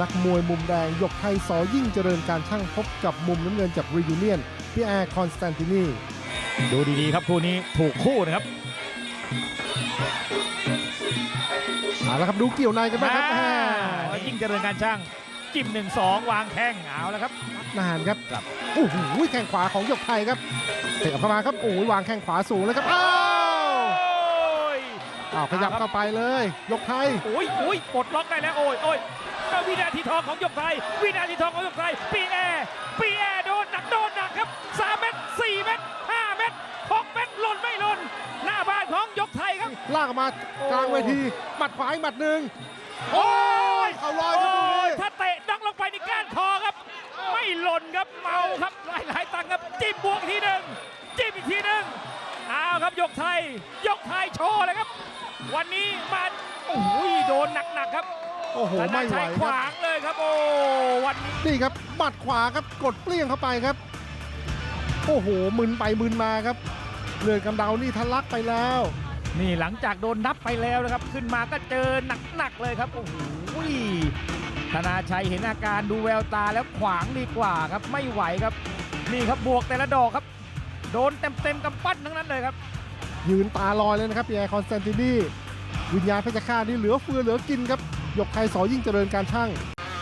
นักมวยมุมแดงหยกไทยสอยิ่งเจริญการช่างพบกับมุมน้ำเงินจากรียูเนียนพี่แอร์คอนสแตนตินีดูดีๆครับคู่นี้ถูกคู่นะครับเอาละครับดูเกี่ยวในกันบ้างครับอ่าแหม่แล้วยิ่งเจริญการช่างจิ้มหนึ่งสองวางแข้งเอาแล้วครับนานครับครับโอ้โหแข้งขวาของหยกไทยครับเตะเข้ามาครับโอ้ยวางแข้งขวาสูงแล้วครับอ้าวโอ้ยอ้าวขยับเข้าไปเลย ยกไทยโอ้ยโอ้ยปลดล็อกได้แล้วโอ้ยโอ้ย เอาวินาทีทองของหยกไทย วินาทีทองของหยกไทยปีแอร์ปีแอร์โดนหนักโดนหนักครับสามเม็ดสี่เม็ดห้าเม็ดหกเม็ดหล่นไม่หล่นหน้าบ้านของหยกไทยครับลากออกมากลางเวทีหมัดขวาอีกหมัดหนึ่งโอ้ยเขาลอยครับตรงโอ้นี้ยถ้าเตะดังลงไปในก้านคอครับ ไม่หล่นครับเมาครับหลายหลายๆตังค์ครับจิ้มบวกอีกทีหนึ่งจิ้มอีกทีหนึ่งเอาครับยกไทย ยกไทยโชว์เลยครับ วันนี้มาโอ้ยโดนหนักๆครับ โอ้โหธนาไม่ไหวชัยคขรับวางเลยครับโอ้วันนี้นี่ครับหมัดขวาครับกดเปรี้ยงเข้าไปครับ โอ้โหมึนไปมึนมาครับเลือดกำเดานี่ทะลักไปแล้ว นี่หลังจากโดนนับไปแล้วนะครับ ขึ้นมาก็เจอหนักๆเลยครับโอ้โหธนาชัยเห็นอาการดูแววตาแล้วขวางดีกว่าครับ ไม่ไหวครับ นี่ครับบวกแต่ละดอกครับ โดนเต็มๆกำปั้นทั้งนั้นเลยครับ ยืนตาลอยเลยนะครับปีแอร์คอนสแตนตินีวิญญาณเพชรฆาตนี่เหลือเฟือเหลือกินครับห ยกไทยสอยิ่งเจริญการช่าง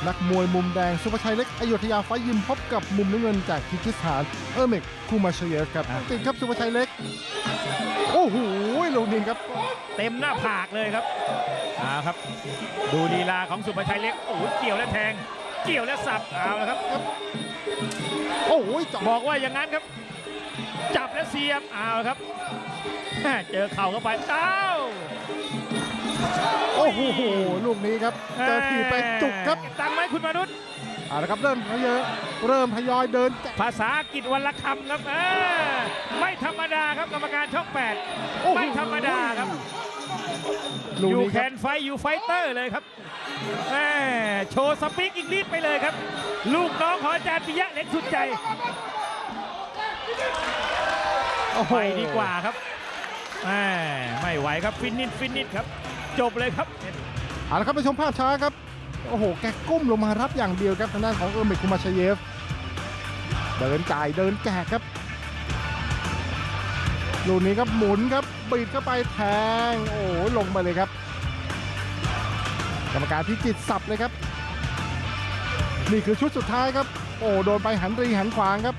นักมวยมุมแดง สุภชัยเล็กอยุธยาไฟยิมพบกับมุมน้ำเงินจากคิกิสถาน เออร์เมกคูมาเชเยฟครับอะติดครับสุภชัยเล็ก โอ้โหลูกนี้ครับ เต็มหน้าผากเลยครับเอาครับ ดูลีลาของสุภชัยเล็กโอ้โหเกี่ยวและแทง เกี่ยวและสับเอาละครับโอ้โหเจาะบอกว่าอย่างนั้นครับ จับและเสียบเอาละครับแม่เจอเข่าเข้าไปเอ้า โอ้โหลูกนี้ครับเจอถีบไปจุกครับตังไหมคุณมนุษย์เอาละครับเริ่มทยอยเริ่มทยอยเดินแกะภาษาอังกฤษวันละคำครับเออไม่ธรรมดาครับกรรมการช่องแปดโอ้โหไม่ธรรมดาครับลูกยูนี้แคครับนไฟยูไฟเตอร์เลยครับแม่โชว์สปีกอังกฤษไปเลยครับ ลูกน้องของอาจารย์ปิยะเล็กสุดใจโอ้โหไปดีกว่าครับแม่ไม่ไหวครับฟินิชฟินิชครับ จบเลยครับเอาละครับไปชมภาพช้าครับ โอ้โห แกก้มลงมารับอย่างเดียวครับทางด้านของเออร์เมกคูมาชเยฟ เดินจ่ายเดินแจกครับลูกนี้ครับหมุนครับบีดเข้าไปแทง โอ้โหลงไปเลยครับ กรรมการพิจิตสับเลยครับ นี่คือชุดสุดท้ายครับ โอ้โดนไปหันรีหันขวางครับ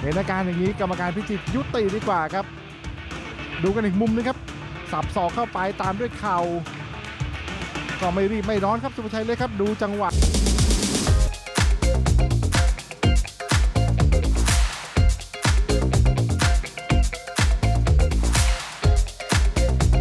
เห็นอาการอย่างนี้กรรมการพิจิตยุติดีกว่าครับ ดูกันอีกมุมนึงครับ สับศอกเข้าไปตามด้วยเข่าก็ไม่รีบไม่ร้อนครับสุภาชัยเลยครับดูจังหวะ